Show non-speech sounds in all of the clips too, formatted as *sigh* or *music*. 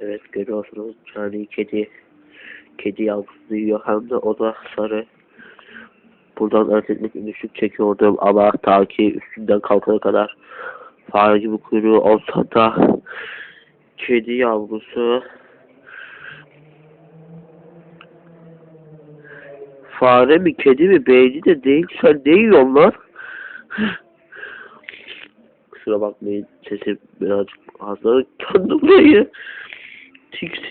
Evet görüyorsunuz yani kedi kedi yavrusu yiyor hem de o da sarı. Buradan öğretmenlik ünlüşlük çekiyordum ama ta ki üstünden kalkana kadar fare gibi kuyruğu olsa da kedi yavrusu fare mi kedi mi beyni de değil sen ne yiyorsun? Kusura bakmayın sesim birazcık fazla kandı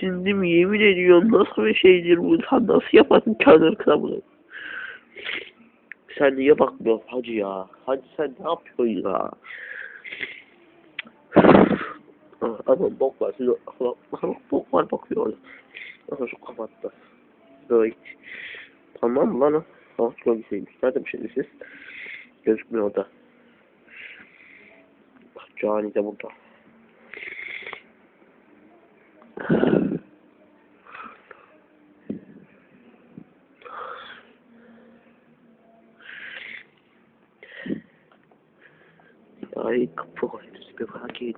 Tiksindim yemin ediyorum nasıl bir şeydir bu sen nasıl yaparsın kendini kıramını. Sen niye bakmıyorsun hacı ya? Hacı sen ne yapıyorsun ya? *sighs* Ama bok var. Siz, bok var bakıyor orada. Aha şu kapattı. Böyle. Tamam lan o? Ah gölgesiymiş. Nerede bir şey siz? Gözükmüyor orada. Cani de burada. Ay kapı koymuş bir.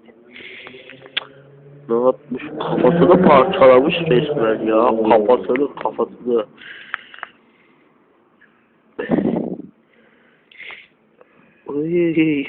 Ne yapmış? Kafasını parçalamış resmen ya. Kafasını kafasını. Uy.